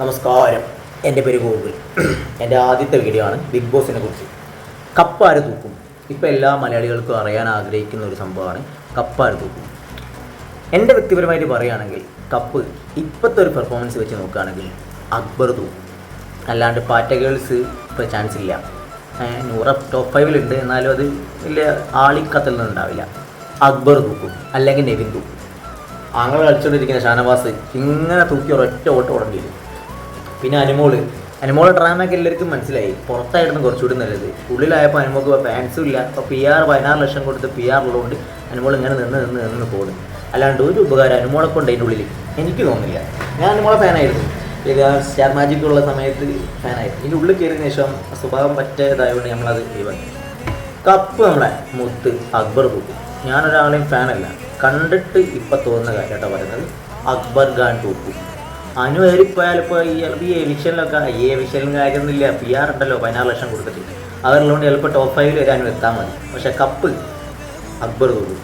നമസ്കാരം. എന്റെ പേര് ഗോകുൽ. എന്റെ ആദ്യത്തെ വീഡിയോ ആണ് ബിഗ് ബോസിനെ കുറിച്ച്. കപ്പാര് തൂക്കും? ഇപ്പോൾ എല്ലാ മലയാളികൾക്കും അറിയാൻ ആഗ്രഹിക്കുന്ന ഒരു സംഭവമാണ് കപ്പാര് തൂക്കും? എന്റെ വ്യക്തിപരമായിട്ട് പറയുകയാണെങ്കിൽ കപ്പ് ഇപ്പോഴത്തെ ഒരു പെർഫോമൻസ് വെച്ച് നോക്കുകയാണെങ്കിൽ അക്ബർ തൂക്കും. അല്ലാണ്ട് പാറ്റ ഗേൾസ് ഇപ്പോൾ ചാൻസ് ഇല്ല. നൂറ ടോപ്പ് ഫൈവിലുണ്ട് എന്നാലും അത് വലിയ ആളിക്കത്തിൽ ഉണ്ടാവില്ല. അക്ബർ തൂക്കും. അല്ലെങ്കിൽ നെവിൻ തൂക്കും. അങ്ങനെ കളിച്ചുകൊണ്ടിരിക്കുന്ന ഷാനവാസ് ഇങ്ങനെ തൂക്കി ഒരൊറ്റ ഓട്ടം ഓടേണ്ടി വരും. പിന്നെ അനുമോൾ. അനുമോളെ ഡ്രാമയൊക്കെ എല്ലാവർക്കും മനസ്സിലായി. പുറത്തായിരുന്നു കുറച്ചുകൂടി നല്ലത്. ഉള്ളിലായപ്പോൾ അനുമോൾക്ക് ഫാൻസും ഇല്ല. അപ്പോൾ പി ആർ പതിനാറ് ലക്ഷം കൊടുത്ത് പി ആർ ഉള്ളതുകൊണ്ട് അനുമോൾ ഇങ്ങനെ നിന്ന് നിന്ന് നിന്ന് പോകുന്നു അല്ലാണ്ട് ഒരു ഉപകാരം അനുമോളെ കൊണ്ട് അതിന്റെ ഉള്ളിൽ എനിക്ക് തോന്നുന്നില്ല. ഞാൻ അനുമോളെ ഫാനായിരുന്നു ഇത് സ്റ്റാർ മാജിക് ഉള്ള സമയത്ത് ഫാനായിരുന്നു ഇതിന്റെ ഉള്ളിൽ കയറിയതിന് ശേഷം സ്വഭാവം പറ്റേതായതുകൊണ്ട് നമ്മളത് ഒഴിവാക്കി. കപ്പ് നമ്മളെ മുത്ത് അക്ബർ തൂക്കും ഞാനൊരാളെയും ഫാനല്ല കണ്ടിട്ട് ഇപ്പം തോന്നുന്ന കാര്യമായിട്ടാണ് പറയുന്നത്. അക്ബർ ഖാൻ തൂക്കും. അനു ഏറിപ്പോയാൽ ഇപ്പോൾ ഈ ചിലപ്പോൾ ഈ എവിഷനിലൊക്കെ ഈ എവിഷനിലും കാര്യമൊന്നുമില്ല. പി ആർ ഉണ്ടല്ലോ പതിനാറ് ലക്ഷം കൊടുത്തിട്ട്. അവരുള്ളതുകൊണ്ട് ചിലപ്പോൾ ടോപ്പ് ഫൈവിൽ വരാനും അനു എത്താൻ മതി. പക്ഷേ കപ്പ് അക്ബർ തൂക്കും